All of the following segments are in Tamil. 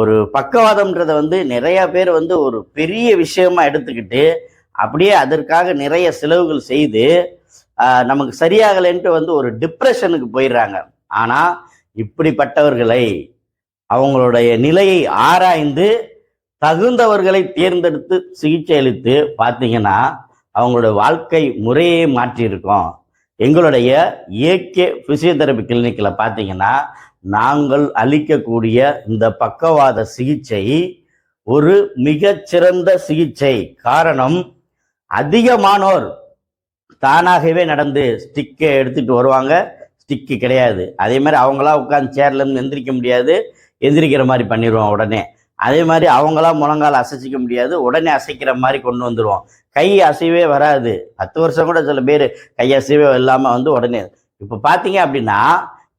ஒரு பக்கவாதம்ன்றதை வந்து நிறைய பேர் வந்து ஒரு பெரிய விஷயமா எடுத்துக்கிட்டு அப்படியே அதற்காக நிறைய செலவுகள் செய்து நமக்கு சரியாகலைன்ட்டு வந்து ஒரு டிப்ரெஷனுக்கு போயிடுறாங்க. ஆனால் இப்படிப்பட்டவர்களை அவங்களுடைய நிலையை ஆராய்ந்து தகுந்தவர்களை தேர்ந்தெடுத்து சிகிச்சை அளித்து பார்த்தீங்கன்னா அவங்களோட வாழ்க்கை முறையே மாற்றியிருக்கோம். எங்களுடைய ஏகே பிசியோதெரபி கிளினிக்கில் பார்த்தீங்கன்னா நாங்கள் அளிக்கக்கூடிய இந்த பக்கவாத சிகிச்சை ஒரு மிகச்சிறந்த சிகிச்சை. காரணம் அதிகமானோர் தானாகவே நடந்து ஸ்டிக்கை எடுத்துகிட்டு வருவாங்க. ஸ்டிக்கு கிடையாது. அதே மாதிரி அவங்களா உட்காந்து சேர்லேருந்து எந்திரிக்க முடியாது. எந்திரிக்கிற மாதிரி பண்ணிடுவோம் உடனே. அதே மாதிரி அவங்களா முழங்கால் அசைச்சிக்க முடியாது. உடனே அசைக்கிற மாதிரி கொண்டு வந்துடுவோம். கை அசைவே வராது. பத்து வருஷம் கூட சில பேர் கை அசைவே இல்லாமல் வந்து உடனே இப்போ பார்த்தீங்க அப்படின்னா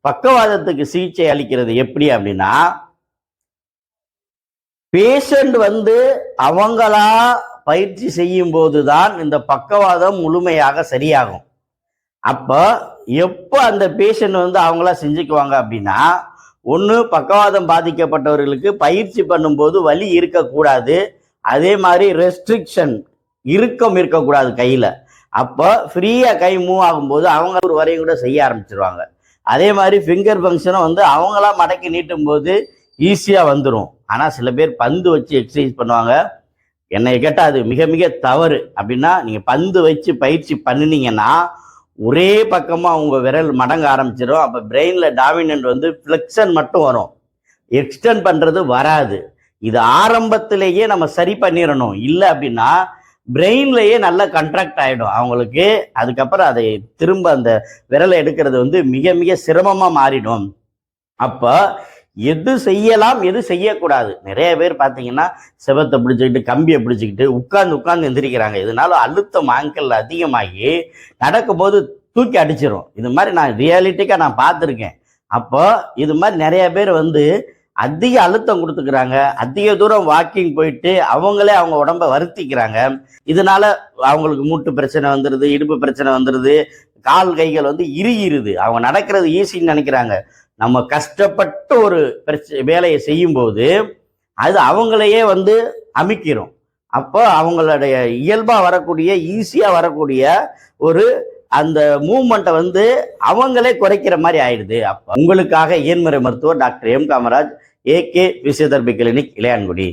பக்கவாதத்துக்கு சிகிச்சை அளிக்கிறது எப்படி அப்படின்னா பேஷண்ட் வந்து அவங்களா பயிற்சி செய்யும் போது தான் இந்த பக்கவாதம் முழுமையாக சரியாகும். அப்போ எப்போ அந்த பேஷண்ட் வந்து அவங்களா செஞ்சுக்குவாங்க அப்படின்னா ஒன்று பக்கவாதம் பாதிக்கப்பட்டவர்களுக்கு பயிற்சி பண்ணும்போது வலி இருக்கக்கூடாது. அதே மாதிரி ரெஸ்ட்ரிக்ஷன் இறுக்கம் இருக்கக்கூடாது கையில். அப்போ ஃப்ரீயாக கை மூவ் ஆகும்போது அவங்க ஒரு வரையும் கூட செய்ய ஆரம்பிச்சிருவாங்க. அதே மாதிரி ஃபிங்கர் ஃபங்க்ஷனும் வந்து அவங்களா மடக்கி நீட்டும் போது ஈஸியாக வந்துடும் ஆனால் சில பேர் பந்து வச்சு எக்ஸசைஸ் பண்ணுவாங்க. என்னை கேட்டால் அது மிக மிக தவறு. அப்படின்னா நீங்கள் பந்து வச்சு பயிற்சி பண்ணினீங்கன்னா ஒரே பக்கமாக உங்கள் விரல் மடங்க ஆரம்பிச்சிடும் அப்போ பிரெயினில் டாமினன்ட் வந்து ஃப்ளெக்ஷன் மட்டும் வரும். எக்ஸ்டெண்ட் பண்ணுறது வராது. இது ஆரம்பத்திலேயே நம்ம சரி பண்ணிடணும் இல்லை அப்படின்னா பிரெயின்லேயே நல்லா கண்ட்ராக்ட் ஆகிடும் அவங்களுக்கு. அதுக்கப்புறம் அதை திரும்ப அந்த விரலை எடுக்கிறது வந்து மிக மிக சிரமமாக மாறிடும். அப்போ எது செய்யலாம் எது செய்யக்கூடாது? நிறைய பேர் பார்த்தீங்கன்னா செவத்தை பிடிச்சிக்கிட்டு கம்பியை பிடிச்சிக்கிட்டு உட்காந்து உட்காந்து எந்திரிக்கிறாங்க. இதனால அழுத்தம் ஆங்கிள் அதிகமாகி நடக்கும்போது தூக்கி அடிச்சிடும் இது மாதிரி நான் ரியாலிட்டிக்காக நான் பார்த்துருக்கேன். அப்போ இது மாதிரி நிறைய பேர் வந்து அதிக அழுத்தம் கொடுத்துக்கிறாங்க. அதிக தூரம் வாக்கிங் போயிட்டு அவங்களே அவங்க உடம்ப வருத்திக்கிறாங்க. இதனால அவங்களுக்கு மூட்டு பிரச்சனை வந்துடுது இடுப்பு பிரச்சனை வந்துடுது கால் கைகள் வந்து இறுகிருது. அவங்க நடக்கிறது ஈஸின்னு நினைக்கிறாங்க. நம்ம கஷ்டப்பட்டு ஒரு பிரச்ச வேலையை செய்யும்போது அது அவங்களையே வந்து அமைக்கிறோம் அப்போ அவங்களுடைய இயல்பாக வரக்கூடிய ஈஸியாக வரக்கூடிய ஒரு அந்த மூமெண்ட்டை வந்து அவங்களே குறைக்கிற மாதிரி ஆயிடுது. அப்போ உங்களுக்காக இயன்முறை மருத்துவர் doctor M Kamaraj A K physiotherapy clinic Ilayangudi.